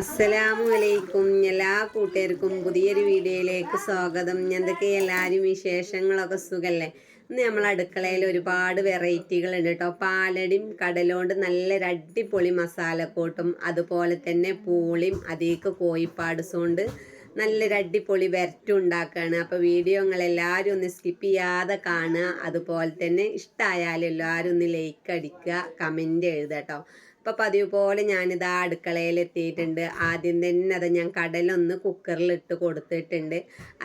അസ്സലാമു അലൈക്കും എല്ലാ കൂട്ടുകാർക്കും പുതിയൊരു വീഡിയോയിലേക്ക് സ്വാഗതം. എന്തൊക്കെ എല്ലാവരും വിശേഷങ്ങളൊക്കെ സുഖല്ലേ? ഇന്ന് നമ്മൾ അടുക്കളയിൽ ഒരുപാട് വെറൈറ്റികൾ ഉണ്ട് കേട്ടോ പാലടിയും കടലോണ്ട് നല്ലൊരു അടിപൊളി മസാലക്കൂട്ടും അതുപോലെ തന്നെ പൂളിയും അതേക്ക് കോഴിപ്പാടുസുകൊണ്ട് നല്ലൊരു അടിപൊളി വരട്ടും ഉണ്ടാക്കുകയാണ് അപ്പോൾ വീഡിയോ നിങ്ങൾ എല്ലാവരും ഒന്ന് സ്കിപ്പ് ചെയ്യാതെ കാണുക. അതുപോലെ തന്നെ ഇഷ്ടമായാലും എല്ലാവരും ഒന്ന് ലൈക്ക് അടിക്കുക കമന്റ് എഴുതുക കേട്ടോ അപ്പോൾ പതിവ് പോലെ ഞാനിതാ അടുക്കളയിൽ എത്തിയിട്ടുണ്ട് ആദ്യം തന്നെ അത് ഞാൻ കടലൊന്ന് കുക്കറിൽ ഇട്ട് കൊടുത്തിട്ടുണ്ട്.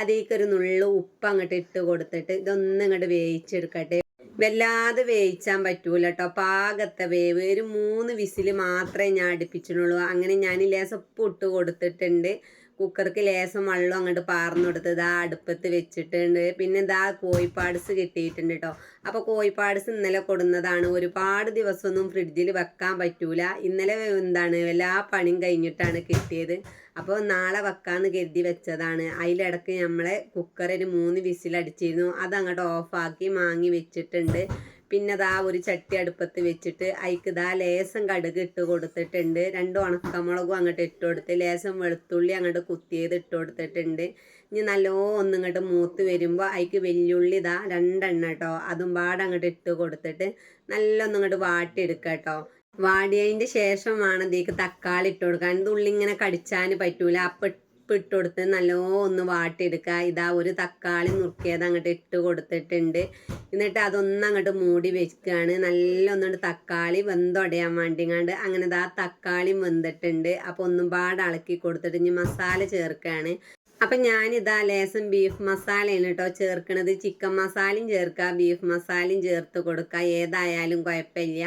അതിലേക്കൊരു നുള്ളു ഉപ്പ് അങ്ങോട്ട് ഇട്ട് കൊടുത്തിട്ട് ഇതൊന്നും ഇങ്ങോട്ട് വേവിച്ചെടുക്കട്ടെ. വല്ലാതെ വേവിച്ചാൻ പറ്റൂല കേട്ടോ പാകത്തെ വേവ്. ഒരു മൂന്ന് വിസിൽ മാത്രമേ ഞാൻ അടുപ്പിച്ചിട്ടുള്ളൂ. അങ്ങനെ ഞാൻ ലേസപ്പ് ഇട്ട് കൊടുത്തിട്ടുണ്ട്. കുക്കർക്ക് ലേശം വെള്ളം അങ്ങോട്ട് പാർന്നു കൊടുത്ത് ഇതാ അടുപ്പത്ത് വെച്ചിട്ടുണ്ട്. പിന്നെ ഇതാ കോഴിപ്പാട്സ് കിട്ടിയിട്ടുണ്ട് കേട്ടോ അപ്പോൾ കോഴിപ്പാട്സ് ഇന്നലെ കൊടുന്നതാണ്. ഒരുപാട് ദിവസമൊന്നും ഫ്രിഡ്ജിൽ വെക്കാൻ പറ്റൂല. ഇന്നലെ എന്താണ് എല്ലാ പണിയും കഴിഞ്ഞിട്ടാണ് കിട്ടിയത്. അപ്പോൾ നാളെ വെക്കാമെന്ന് കരുതി വെച്ചതാണ്. അതിലിടക്ക് നമ്മളെ കുക്കറിൽ മൂന്ന് വിസിലടിച്ചിരുന്നു. അതങ്ങോട്ട് ഓഫാക്കി മാങ്ങി വെച്ചിട്ടുണ്ട്. പിന്നെ ദാ ഒരു ചട്ടി അടുപ്പത്ത് വെച്ചിട്ട് അതിക്ക് ദാ ലേസം കടുക് ഇട്ട് കൊടുത്തിട്ടുണ്ട്. രണ്ട് ഉണക്കമുളകും അങ്ങോട്ട് ഇട്ട് കൊടുത്ത് ലേസം വെളുത്തുള്ളി അങ്ങോട്ട് കുത്തിയത് ഇട്ട് കൊടുത്തിട്ടുണ്ട്. ഇനി നല്ലോ ഒന്നിങ്ങോട്ട് മൂത്ത് വരുമ്പോൾ അതിക്ക് വെല്ലുള്ളി ഇതാ രണ്ടെണ്ണം കേട്ടോ അതും പാടെ അങ്ങോട്ട് ഇട്ട് കൊടുത്തിട്ട് നല്ല ഒന്നിങ്ങോട്ട് വാട്ടിയെടുക്കുക കേട്ടോ വാടിയതിന്റെ ശേഷമാണ് ഇതിലേക്ക് തക്കാളി ഇട്ട് കൊടുക്കാൻ. ഇത് ഉള്ളി ഇങ്ങനെ കടിച്ചാൻ പറ്റൂല. അപ്പം ഇട്ട് കൊടുത്ത് നല്ലോ ഒന്ന് വാട്ടിയെടുക്കുക ഇതാ ഒരു തക്കാളി നുറുക്കിയത് അങ്ങോട്ട് ഇട്ട് കൊടുത്തിട്ടുണ്ട്. എന്നിട്ട് അതൊന്നും അങ്ങോട്ട് മൂടി വെക്കുകയാണ് നല്ല ഒന്നുകൊണ്ട് തക്കാളി വെന്തൊടയാൻ വേണ്ടിങ്ങാണ്ട് അങ്ങനെ ആ തക്കാളിയും വെന്തിട്ടുണ്ട്. അപ്പോൾ ഒന്നും പാട് ഇളക്കി കൊടുത്തിട്ട് ഇനി മസാല ചേർക്കുകയാണ് അപ്പം ഞാനിതാ ലേസം ബീഫ് മസാലയാണ് കേട്ടോ ചേർക്കണത്. ചിക്കൻ മസാലയും ചേർക്കുക ബീഫ് മസാലയും ചേർത്ത് കൊടുക്കുക ഏതായാലും കുഴപ്പമില്ല.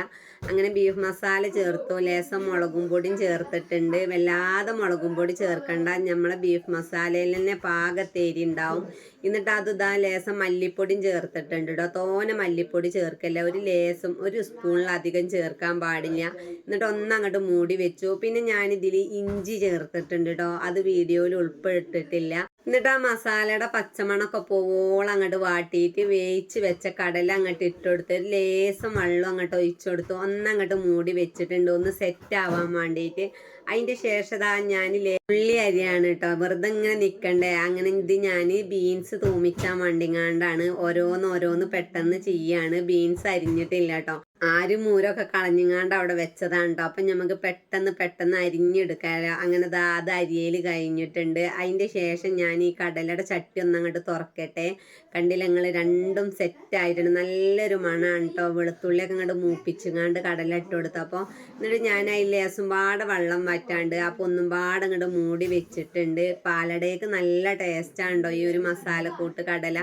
അങ്ങനെ ബീഫ് മസാല ചേർത്തു. ലേസം മുളകും പൊടിയും ചേർത്തിട്ടുണ്ട്. വല്ലാതെ മുളകും പൊടി ചേർക്കണ്ട. നമ്മളെ ബീഫ് മസാലയിൽ തന്നെ പാകത്തേരി ഉണ്ടാവും. എന്നിട്ട് അത് ഇതാ ലേസം മല്ലിപ്പൊടിയും ചേർത്തിട്ടുണ്ട് കേട്ടോ തോനെ മല്ലിപ്പൊടി ചേർക്കല്ല? ഒരു ലേസം ഒരു സ്പൂണിലധികം ചേർക്കാൻ പാടില്ല. എന്നിട്ട് ഒന്നങ്ങോട്ട് മൂടി വെച്ചു. പിന്നെ ഞാനിതിൽ ഇഞ്ചി ചേർത്തിട്ടുണ്ട് കേട്ടോ അത് വീഡിയോയിൽ ഉൾപ്പെടുത്തിട്ടില്ല എന്നിട്ട് ആ മസാലയുടെ പച്ചമണൊക്കെ പോവോളം അങ്ങോട്ട് വാട്ടിയിട്ട് വേവിച്ച് വെച്ച കടല അങ്ങോട്ട് ഇട്ടുകൊടുത്ത് ലേസം വെള്ളം അങ്ങോട്ട് ഒഴിച്ചു കൊടുത്തു ഒന്നങ്ങോട്ട് മൂടി വെച്ചിട്ടുണ്ട്. ഒന്ന് സെറ്റ് ആവാൻ വേണ്ടിയിട്ട് അതിന്റെ ശേഷം ഞാൻ ഉള്ളി അരിയാണ് കേട്ടോ വെറുതെ ഇങ്ങനെ നിൽക്കണ്ടേ അങ്ങനെ ഇത് ഞാൻ ബീൻസ് തൂമിക്കാൻ വേണ്ടിങ്ങാണ്ടാണ് ഓരോന്ന് ഓരോന്ന് പെട്ടെന്ന് ചെയ്യാണ്. ബീൻസ് അരിഞ്ഞിട്ടില്ല കേട്ടോ ആരും മൂരൊക്കെ കളഞ്ഞിങ്ങാണ്ട് അവിടെ വെച്ചതാണ് കേട്ടോ അപ്പം നമുക്ക് പെട്ടെന്ന് പെട്ടെന്ന് അരിഞ്ഞെടുക്കാമല്ലോ അങ്ങനെ ദാ അത് അരിയൽ കഴിഞ്ഞിട്ടുണ്ട്. അതിന്റെ ശേഷം ഞാൻ ഈ കടലയുടെ ചട്ടി ഒന്ന് അങ്ങോട്ട് തുറക്കട്ടെ. കണ്ടില്ല ഞങ്ങൾ രണ്ടും സെറ്റ് ആയിട്ടുണ്ട്. നല്ലൊരു മണമാണ് കേട്ടോ വെളുത്തുള്ളിയൊക്കെ അങ്ങോട്ട് മൂപ്പിച്ചുങ്ങാണ്ട് കടല ഇട്ട് കൊടുത്തു. അപ്പോൾ എന്നിട്ട് ഞാൻ അതിൽ ലേസും പാടെ വെള്ളം വറ്റാണ്ട് അപ്പോൾ ഒന്നും പാടെ അങ്ങോട്ട് മൂടി വെച്ചിട്ടുണ്ട്. പാലടയ്ക്ക് നല്ല ടേസ്റ്റാണ് കേട്ടോ ഈ ഒരു മസാല മസാലക്കൂട്ട് കടല.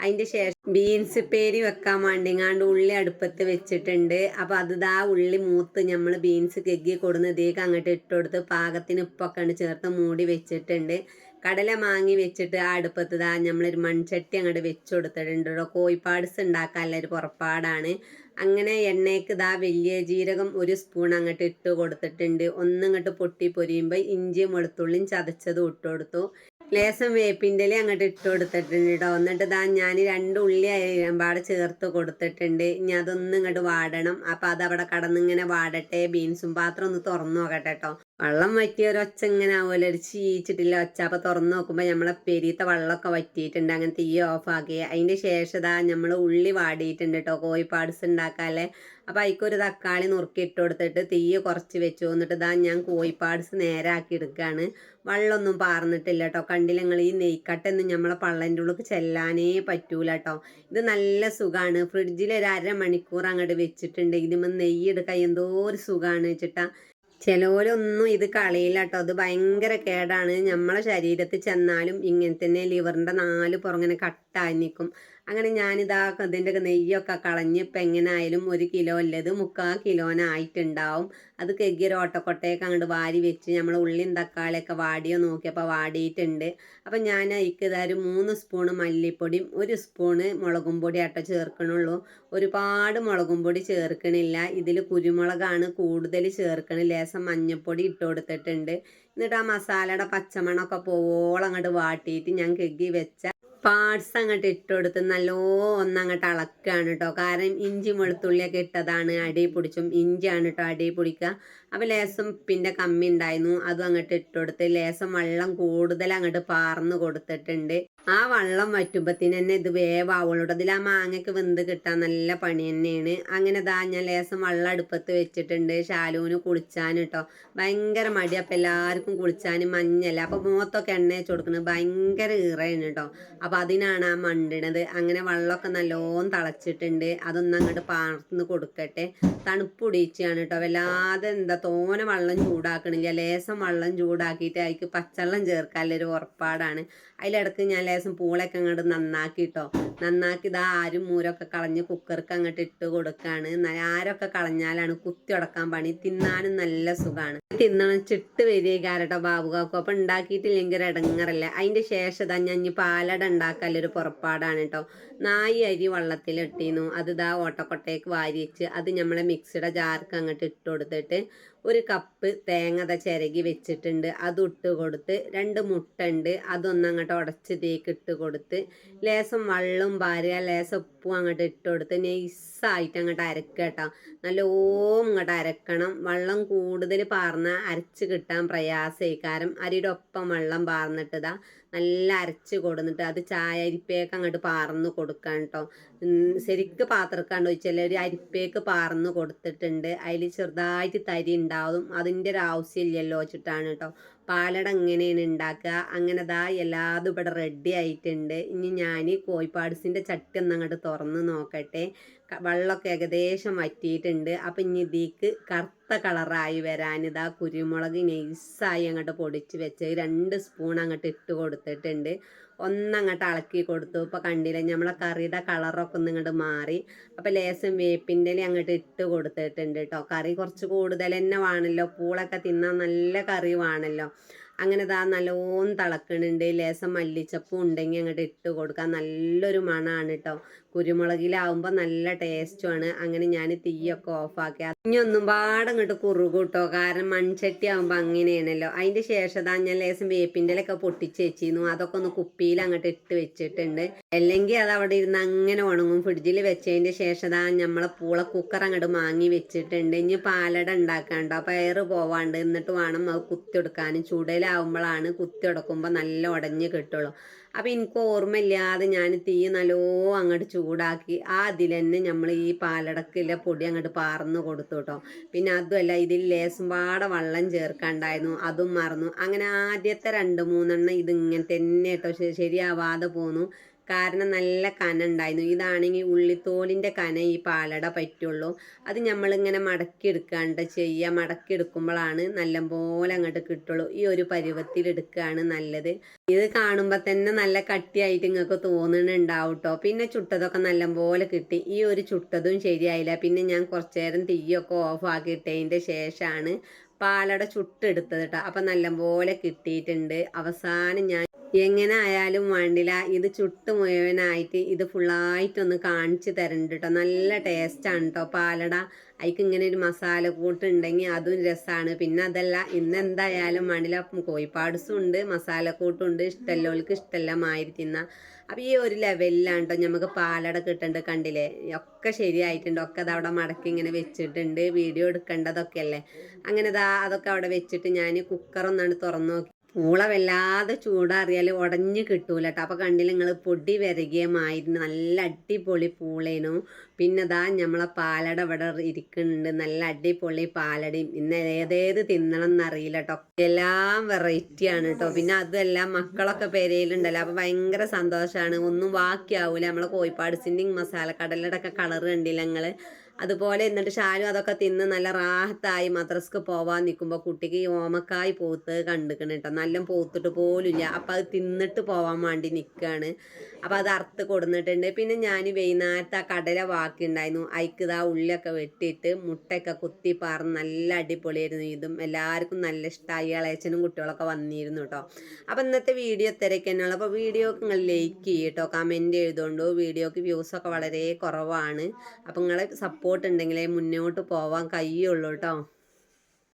അതിന്റെ ശേഷം ബീൻസ് പേരി വെക്കാൻ വേണ്ടിങ്ങാണ്ട് ഉള്ളി അടുപ്പത്ത് വെച്ചിട്ടുണ്ട്. അപ്പോൾ അത് ദാ ഉള്ളി മൂത്ത് നമ്മൾ ബീൻസ് കെഗ്ഗി കൊടുന്ന് ഇതേക്ക് അങ്ങോട്ട് ഇട്ടുകൊടുത്ത് പാകത്തിന് ഉപ്പൊക്കെ ഉണ്ട് ചേർത്ത് മൂടി വെച്ചിട്ടുണ്ട്. കടല മാങ്ങി വെച്ചിട്ട് ആ അടുപ്പത്ത് ദാ നമ്മളൊരു മൺചട്ടി അങ്ങോട്ട് വെച്ച് കൊടുത്തിട്ടുണ്ട് കോഴിപ്പാട്സ് ഉണ്ടാക്കാനുള്ള ഒരു പുറപ്പാടാണ്. അങ്ങനെ എണ്ണയ്ക്ക് ദാ വലിയ ജീരകം ഒരു സ്പൂൺ അങ്ങോട്ട് ഇട്ട് കൊടുത്തിട്ടുണ്ട്. ഒന്നിങ്ങോട്ട് പൊട്ടി പൊരിയുമ്പോൾ ഇഞ്ചിയും വെളുത്തുള്ളിയും ചതച്ചതും ഇട്ട് കൊടുത്തു. ലേസം വേപ്പിന്റെ അങ്ങോട്ട് ഇട്ട് കൊടുത്തിട്ടുണ്ട് കേട്ടോ എന്നിട്ട് ഇതാ ഞാൻ രണ്ട് ഉള്ളി പാടെ ചേർത്ത് കൊടുത്തിട്ടുണ്ട്. ഇനി അതൊന്നും ഇങ്ങോട്ട് വാടണം. അപ്പം അത് അവിടെ കടന്നിങ്ങനെ വാടട്ടെ. ബീൻസും പാത്രം ഒന്ന് തുറന്നു നോക്കട്ടെ കേട്ടോ വെള്ളം വറ്റിയ ഒരു ഒച്ച ഇങ്ങനെ ആവുമല്ലോ. ഒരു ചീച്ചിട്ടില്ല ഒച്ച. അപ്പം തുറന്നു നോക്കുമ്പോൾ നമ്മളെ പെരീത്ത വെള്ളമൊക്കെ വറ്റിയിട്ടുണ്ട്. അങ്ങനെ തീ ഓഫാക്കി അതിന്റെ ശേഷം ഇതാ നമ്മൾ ഉള്ളി വാടിയിട്ടുണ്ട് കേട്ടോ കോഴിപ്പാട്സ് ഉണ്ടാക്കാല്ലേ? അപ്പോൾ അതിക്കൊരു തക്കാളി നുറുക്കി ഇട്ട് കൊടുത്തിട്ട് തീ കുറച്ച് വെച്ചു. എന്നിട്ട് ഇതാ ഞാൻ കോഴിപ്പാട്സ് നേരാക്കി എടുക്കുകയാണ് വെള്ളമൊന്നും പാർന്നിട്ടില്ല കേട്ടോ കണ്ടില്ല നിങ്ങൾ ഈ നെയ്ക്കട്ടൊന്നും നമ്മളെ പള്ളന്റെ ഉള്ളിൽ ചെല്ലാനേ പറ്റൂല കേട്ടോ ഇത് നല്ല സുഖമാണ് ഫ്രിഡ്ജിൽ ഒരു അര മണിക്കൂർ അങ്ങോട്ട് വെച്ചിട്ടുണ്ട് ഇതിമ്മ നെയ്യ് എടുക്കാൻ എന്തോ ഒരു സുഖമാണ് വെച്ചിട്ടാ ചിലവരൊന്നും ഇത് കളയില്ല കേട്ടോ അത് ഭയങ്കര കേടാണ്. നമ്മളെ ശരീരത്തിൽ ചെന്നാലും ഇങ്ങനെ തന്നെ ലിവറിന്റെ നാല് പുറങ്ങനെ കട്ടായി നിൽക്കും അങ്ങനെ ഞാനിതാ ഇതിന്റെ നെയ്യൊക്കെ കളഞ്ഞ് ഇപ്പം എങ്ങനെ ഒരു കിലോ ഉള്ളത് മുക്കാൽ കിലോനായിട്ടുണ്ടാവും. അത് കെഗ്ഗിയൊരു ഓട്ടക്കൊട്ടയൊക്കെ അങ്ങോട്ട് വാരി വെച്ച് നമ്മൾ ഉള്ളിയും തക്കാളിയൊക്കെ വാടിയോ നോക്കിയപ്പോൾ വാടിയിട്ടുണ്ട്. അപ്പം ഞാൻ അതിക്ക് ഇതാ ഒരു മൂന്ന് സ്പൂണ് മല്ലിപ്പൊടിയും ഒരു സ്പൂണ് മുളകും പൊടി ആട്ടോ ചേർക്കണുള്ളൂ. ഒരുപാട് മുളകും പൊടി ചേർക്കണില്ല. ഇതിൽ കുരുമുളകാണ് കൂടുതൽ ചേർക്കണ ലേസം മഞ്ഞൾപ്പൊടി ഇട്ട് കൊടുത്തിട്ടുണ്ട്. എന്നിട്ട് ആ മസാലയുടെ പച്ചമണമൊക്കെ പോവോളം അങ്ങോട്ട് വാട്ടിയിട്ട് ഞാൻ കെഗ്ഗി വെച്ച പാർട്സ് അങ്ങോട്ട് ഇട്ട് കൊടുത്ത് നല്ലോ ഒന്നങ്ങോട്ട് അളക്കുകയാണ് കേട്ടോ കാരണം ഇഞ്ചി വെളുത്തുള്ളിയൊക്കെ ഇട്ടതാണ് അടി പിടിച്ചും. ഇഞ്ചിയാണ് കേട്ടോ അടി പിടിക്കുക. അപ്പോൾ ലേസം പിന്നെ കമ്മി ഉണ്ടായിരുന്നു. അതും അങ്ങോട്ട് ഇട്ട് കൊടുത്ത് ലേസം വെള്ളം കൂടുതൽ അങ്ങോട്ട് പാർന്ന് കൊടുത്തിട്ടുണ്ട്. ആ വെള്ളം വറ്റുമ്പത്തിന് തന്നെ ഇത് വേവാവുള്ളൂ അതിൽ ആ മാങ്ങയ്ക്ക് വെന്ത് കിട്ടാൻ നല്ല പണി തന്നെയാണ്. അങ്ങനെ ദാ ഞാൻ ലേസം വെള്ളം അടുപ്പത്ത് വെച്ചിട്ടുണ്ട്. ശാലുവിന് കുളിച്ചാൻ കേട്ടോ ഭയങ്കര മടി. അപ്പം എല്ലാവർക്കും കുളിച്ചാൻ മഞ്ഞല്ല. അപ്പം മുഖത്തൊക്കെ എണ്ണ വെച്ച് കൊടുക്കുന്നത് ഭയങ്കര ഈറയാണ് കേട്ടോ അപ്പം അതിനാണ് ആ മണ്ടിണത്. അങ്ങനെ വെള്ളമൊക്കെ നല്ലോണം തളച്ചിട്ടുണ്ട്. അതൊന്നും അങ്ങോട്ട് പാർന്ന് കൊടുക്കട്ടെ. തണുപ്പ് പിടിച്ചാണ് കേട്ടോ വല്ലാതെ എന്താ തോനെ വെള്ളം ചൂടാക്കണില്ല ലേസം വെള്ളം ചൂടാക്കിയിട്ട് അതിക്ക് പച്ചവെള്ളം ചേർക്കാനുള്ളൊരു ഉറപ്പാടാണ്. അതിലിടക്ക് ഞാൻ ലേസം പൂളൊക്കെ അങ്ങോട്ട് നന്നാക്കി കേട്ടോ നന്നാക്കി ഇതാ ആരും മൂരൊക്കെ കളഞ്ഞ് കുക്കർക്ക് അങ്ങോട്ട് ഇട്ട് കൊടുക്കാണ്. ആരൊക്കെ കളഞ്ഞാലാണ് കുത്തി ഉടക്കാൻ പണി. തിന്നാനും നല്ല സുഖമാണ് തിന്നണം ചിട്ട് വരികയാരട്ടോ ബാബു കാക്കും അപ്പം ഉണ്ടാക്കിയിട്ടില്ലെങ്കിൽ ഇടങ്ങറല്ല അതിന്റെ ശേഷം ഇതാ ഞാൻ ഇനി പാലട ഉണ്ടാക്കാനൊരു പുറപ്പാടാണ് കേട്ടോ നായി അരി വെള്ളത്തിലിട്ടിന്നു അത് ഇതാ ഓട്ടക്കൊട്ടയ്ക്ക് വാരിച്ച് അത് നമ്മളെ മിക്സിയുടെ ജാർക്ക് അങ്ങോട്ട് ഇട്ട് കൊടുത്തിട്ട് ഒരു കപ്പ് തേങ്ങ ദാ ചിരകി വെച്ചിട്ടുണ്ട്. അത് ഇട്ട് കൊടുത്ത് രണ്ട് മുട്ട ഉണ്ട്. അതൊന്നങ്ങോട്ട് ഉടച്ച് തേക്ക് ഇട്ട് കൊടുത്ത് ലേസം വെള്ളം പാരുക ലേസം ഉപ്പും അങ്ങോട്ട് ഇട്ട് കൊടുത്ത് നൈസായിട്ട് അങ്ങോട്ട് അരക്കുക കേട്ടോ. നല്ലോം ഇങ്ങോട്ട് അരക്കണം. വെള്ളം കൂടുതൽ പാർന്നാൽ അരച്ച് കിട്ടാൻ പ്രയാസമായി. കാരണം അരിയുടെ ഒപ്പം വെള്ളം പാർന്നിട്ടതാ നല്ല അരച്ച് കൊടുന്നിട്ട് അത് ചായ അരിപ്പേക്ക് അങ്ങോട്ട് പാർന്ന് കൊടുക്കാൻ കേട്ടോ ശരിക്ക് പാത്രക്കാണ്ട് വെച്ചാൽ ഒരു അരിപ്പേക്ക് പാർന്ന് കൊടുത്തിട്ടുണ്ട്. അതിൽ ചെറുതായിട്ട് തരി ഉണ്ടാവും. അതിന്റെ ഒരു ആവശ്യമില്ലല്ലോ വെച്ചിട്ടാണ് കേട്ടോ പാലട എങ്ങനെയാണ് ഉണ്ടാക്കുക അങ്ങനെ ദാ എല്ലാതും ഇവിടെ റെഡി ആയിട്ടുണ്ട്. ഇനി ഞാൻ കോഴിപ്പാട്സിന്റെ ചട്ടി ഒന്ന് അങ്ങോട്ട് തുറന്ന് നോക്കട്ടെ. വെള്ളമൊക്കെ ഏകദേശം വറ്റിയിട്ടുണ്ട്. അപ്പം ഇനി ഇതിക്ക് കറുത്ത കളറായി വരാനിതാ കുരുമുളക് നൈസായി അങ്ങോട്ട് പൊടിച്ച് വെച്ച് രണ്ട് സ്പൂൺ അങ്ങോട്ട് ഇട്ട് കൊടുത്തിട്ടുണ്ട്. ഒന്നങ്ങോട്ട് ഇളക്കി കൊടുത്തു. ഇപ്പോൾ കണ്ടില്ലേ നമ്മളെ കറിയുടെ കളറൊക്കെ ഒന്ന് ഇങ്ങോട്ട് മാറി. അപ്പോൾ ലേശം വേപ്പിന്റെ അങ്ങോട്ട് ഇട്ട് കൊടുത്തിട്ടുണ്ട് കേട്ടോ കറി കുറച്ച് കൂടുതൽ തന്നെ വേണമല്ലോ പൂളൊക്കെ തിന്നാൻ നല്ല കറി വേണമല്ലോ അങ്ങനെ ഇതാ നല്ലോണം തിളക്കണുണ്ട്. ലേശം മല്ലിച്ചപ്പും ഉണ്ടെങ്കിൽ അങ്ങോട്ട് ഇട്ട് കൊടുക്കാം നല്ലൊരു മണമാണ് കേട്ടോ കുരുമുളകിലാവുമ്പോൾ നല്ല ടേസ്റ്റുമാണ്. അങ്ങനെ ഞാൻ തീയൊക്കെ ഓഫാക്കി. ഇനി ഒന്നും പാടെ അങ്ങോട്ട് കുറുകൂട്ടോ കാരണം മൺചട്ടി ആകുമ്പോൾ അങ്ങനെയാണല്ലോ. അതിന്റെ ശേഷം ദാ ഞാൻ ലേശം വേപ്പിന്റെ ഇലയൊക്കെ പൊട്ടിച്ച് വെച്ചിരുന്നു. അതൊക്കെ ഒന്ന് കുപ്പിയിൽ അങ്ങോട്ട് ഇട്ട് വെച്ചിട്ടുണ്ട്. അല്ലെങ്കിൽ അത് അവിടെ ഇരുന്ന് അങ്ങനെ ഉണങ്ങും. ഫ്രിഡ്ജിൽ വെച്ചതിന്റെ ശേഷം ദാ നമ്മളെ പൂള കുക്കർ അങ്ങോട്ട് മാങ്ങി വെച്ചിട്ടുണ്ട്. ഇനി പാലട ഉണ്ടാക്കാണ്ടോ അപ്പോൾ എയർ പോവാണ്ട്. എന്നിട്ട് വേണം അത് കുത്തിയെടുക്കാനും ചൂടലാവുമ്പോഴാണ് കുത്തിയെടുക്കുമ്പോൾ നല്ല ഉടഞ്ഞ് കിട്ടുള്ളൂ. അപ്പം എനിക്ക് ഓർമ്മയില്ലാതെ ഞാൻ തീ നല്ലോ അങ്ങോട്ട് ചൂടാക്കി ആ അതിൽ തന്നെ നമ്മൾ ഈ പാലടക്കിലെ പൊടി അങ്ങോട്ട് പാർന്ന് കൊടുത്തു കേട്ടോ പിന്നെ അതുമല്ല ഇതിൽ ലേസും പാടെ വെള്ളം ചേർക്കാണ്ടായിരുന്നു അതും മറന്നു. അങ്ങനെ ആദ്യത്തെ രണ്ട് മൂന്നെണ്ണം ഇതിങ്ങനെ തന്നെ കേട്ടോ ശരിയാവാതെ പോന്നു. കാരണം നല്ല കന ഉണ്ടായിരുന്നു. ഇതാണെങ്കിൽ ഉള്ളിത്തോലിന്റെ കന ഈ പാലട പറ്റുള്ളൂ. അത് നമ്മളിങ്ങനെ മടക്കി എടുക്കാണ്ട് ചെയ്യുക. മടക്കി എടുക്കുമ്പോഴാണ് നല്ലപോലെ അങ്ങോട്ട് കിട്ടുള്ളൂ. ഈ ഒരു പരുവത്തിൽ എടുക്കുകയാണ് നല്ലത്. ഇത് കാണുമ്പോൾ തന്നെ നല്ല കട്ടിയായിട്ട് നിങ്ങൾക്ക് തോന്നുന്നുണ്ടാവും കേട്ടോ പിന്നെ ചുട്ടതൊക്കെ നല്ലപോലെ കിട്ടി. ഈ ഒരു ചുട്ടതും ശരിയായില്ല. പിന്നെ ഞാൻ കുറച്ചു നേരം തീയൊക്കെ ഓഫ് ആക്കിയിട്ടതിന്റെ ശേഷമാണ് പാലട ചുട്ടെടുത്തത് കേട്ടോ. അപ്പം നല്ലപോലെ കിട്ടിയിട്ടുണ്ട്. അവസാനം ഞാൻ എങ്ങനെ ആയാലും വേണ്ടില്ല ഇത് ചുട്ട് മുഴുവനായിട്ട് ഇത് ഫുള്ളായിട്ടൊന്ന് കാണിച്ച് തരണ്ട് കേട്ടോ നല്ല ടേസ്റ്റാണ് കേട്ടോ പാലട അതിക്ക് ഇങ്ങനെ ഒരു മസാല കൂട്ടുണ്ടെങ്കിൽ അതും രസമാണ് പിന്നെ അതല്ല ഇന്ന് എന്തായാലും വേണ്ടില്ല കോഴിപ്പാടസും ഉണ്ട് മസാലക്കൂട്ടുണ്ട് ഇഷ്ടമല്ലവൾക്ക് ഇഷ്ടമല്ല മാതിരി തിന്ന. അപ്പം ഈ ഒരു ലെവലിലാണ് കേട്ടോ നമുക്ക് പാലട കിട്ടേണ്ടത് കണ്ടില്ലേ? ഒക്കെ ശരിയായിട്ടുണ്ട്. ഒക്കെ അത് അവിടെ മടക്കി ഇങ്ങനെ വെച്ചിട്ടുണ്ട്. വീഡിയോ എടുക്കേണ്ടതൊക്കെ അല്ലേ അങ്ങനെ അതൊക്കെ അവിടെ വെച്ചിട്ട് ഞാൻ കുക്കറൊന്നാണ് തുറന്നു നോക്കി പൂള വല്ലാതെ ചൂടാറിയാൽ ഉടഞ്ഞ് കിട്ടൂല കേട്ടോ അപ്പോൾ കണ്ടില്ല നിങ്ങൾ പൊടി വിരകിയമായിരുന്നു നല്ല അടിപൊളി പൂളേനു. പിന്നെ ദാ നമ്മളെ പാലട ഇവിടെ ഇരിക്കുന്നുണ്ട്. നല്ല അടിപൊളി പാലടയും. ഇന്ന് ഏതേത് തിന്നണം എന്നറിയില്ല കേട്ടോ എല്ലാം വെറൈറ്റി ആണ് കേട്ടോ പിന്നെ അതെല്ലാം മക്കളൊക്കെ പെരയിലുണ്ടല്ലോ അപ്പോൾ ഭയങ്കര സന്തോഷമാണ് ഒന്നും ബാക്കിയാവൂല നമ്മളെ കോഴിപ്പാട്സിന്റെയും മസാല കടലയുടെ ഒക്കെ കളർ കണ്ടില്ല ഞങ്ങൾ അതുപോലെ എന്നിട്ട് ഷാലു അതൊക്കെ തിന്ന് നല്ല റാഹത്തായി മദ്രസ്ക്ക് പോവാൻ നിൽക്കുമ്പോൾ കുട്ടിക്ക് ഓമക്കായി പോത്ത് കണ്ടിക്കണം കേട്ടോ നല്ല പോത്തിട്ട് പോലുമില്ല അപ്പം അത് തിന്നിട്ട് പോവാൻ വേണ്ടി നിൽക്കുകയാണ് അപ്പം അത് അറുത്ത് കൊടുന്നിട്ടുണ്ട്. പിന്നെ ഞാൻ വൈകുന്നേരത്തെ ആ കടല വാക്കുണ്ടായിരുന്നു. ഇതാ ഉള്ളിയൊക്കെ വെട്ടിയിട്ട് മുട്ടയൊക്കെ കുത്തി പാർന്ന് നല്ല അടിപൊളിയായിരുന്നു. ഇതും എല്ലാവർക്കും നല്ല ഇഷ്ടമായി ഇളയച്ചനും കുട്ടികളൊക്കെ വന്നിരുന്നു കേട്ടോ അപ്പം ഇന്നത്തെ വീഡിയോ ഇത്രയൊക്കെ തന്നെയുള്ളൂ അപ്പോൾ വീഡിയോക്ക് നിങ്ങൾ ലൈക്ക് ചെയ്യട്ടോ കമന്റ് എഴുതുകൊണ്ടു വീഡിയോക്ക് വ്യൂസൊക്കെ വളരെ കുറവാണ്. അപ്പം നിങ്ങളെ സപ്പോർട്ട് ഉണ്ടെങ്കിലേ മുന്നോട്ട് പോവാൻ കഴിയുള്ളൂ കേട്ടോ